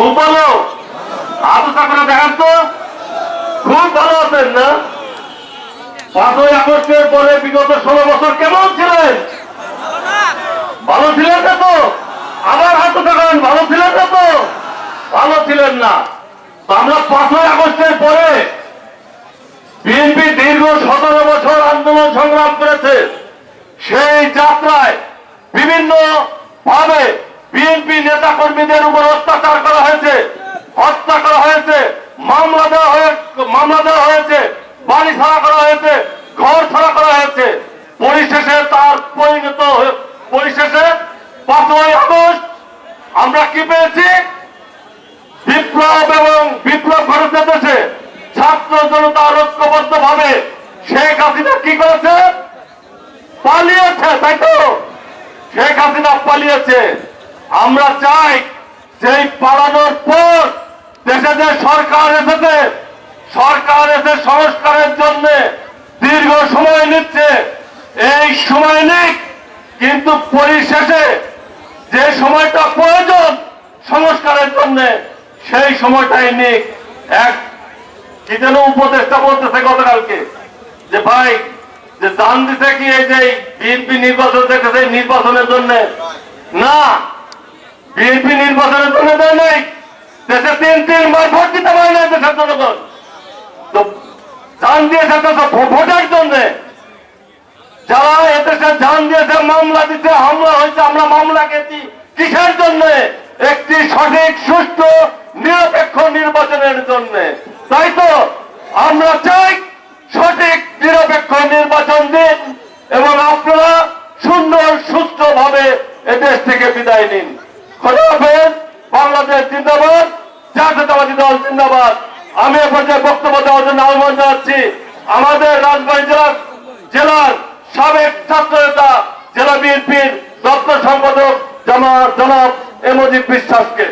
খুব ভালো হাত উঁচা করে দেখান তো। খুব ভালো আছেন না? পাঁচই আগস্টের পরে বিগত ষোলো বছর কেমন ছিলেন? ভালো ছিলেন না তো? আবার হাত উঁচা ভালো ছিলেন না তো? ভালো ছিলেন না। আমরা পাঁচই আগস্টের পরে বিএনপি দীর্ঘ সতেরো বছর আন্দোলন সংগ্রাম করেছে। সেই যাত্রায় বিভিন্ন ভাবে বিএনপি নেতা কর্মীদের উপর অত্যাচার করা হয়েছে হত্যা করা হয়েছে মামলা দেওয়া হয়ে, মামলা দেওয়া হয়েছে, বাড়ি ছাড়া করা হয়েছে, ঘর ছাড়া করা হয়েছে। পরিশেষে তার পরিণত পরিশেষে পাঁচই আগস্ট আমরা কি পেয়েছি? বিপ্লব এবং বিপ্লব ঘটেছে দেশে ছাত্র জনতা ঐক্যবদ্ধ ভাবে শেখ হাসিনা কি করেছে? পালিয়েছে, তাই তো? শেখ হাসিনা পালিয়েছে। আমরা চাই যে পালানোর পর দেশে যে সরকার এসেছে। সরকার এসে সংস্কারের জন্য দীর্ঘ সময় নিচ্ছে। এই সময় নিক, কিন্তু পরিশেষে যে সময়টা প্রয়োজন সংস্কারের জন্য, সেই সময়টাই নিক। এক, কি যেন উপদেষ্টা বলতেছে গতকালকে, যে ভাই, যে দান দিতে এই যে বিএনপি নির্বাচন দেখেছে নির্বাচনের জন্য? না, বিএনপি নির্বাচনের তিন ভোট দিতে পারে না দেশের তো দান দিয়েছে ভোটের জন্য। যারা এদেশে জান দিয়েছে, মামলা দিতে হামলা হয়েছে, আমরা মামলা গেছি কিসের জন্য? একটি সঠিক, সুষ্ঠু, নিরপেক্ষ নির্বাচনের জন্য। তাই তো আমরা চাই সঠিক, নিরপেক্ষ নির্বাচন দিন এবং আপনারা সুন্দর সুস্থ ভাবে এদেশ থেকে বিদায় নিন। খোদা হাফেজ, বাংলাদেশ জিন্দাবাদ। জাতীয়তাবাদী দল জিন্দাবাদ। আমি এ পর্যায়ে বক্তব্য দেওয়ার জন্য আহ্বান জানাচ্ছি, আমাদের রাজবাড়ী জেলার জেলার সাবেক ছাত্র নেতা জেলা বিএনপির দপ্তর সম্পাদক জামা জনাব এমজিৎ বিশ্বাসকে।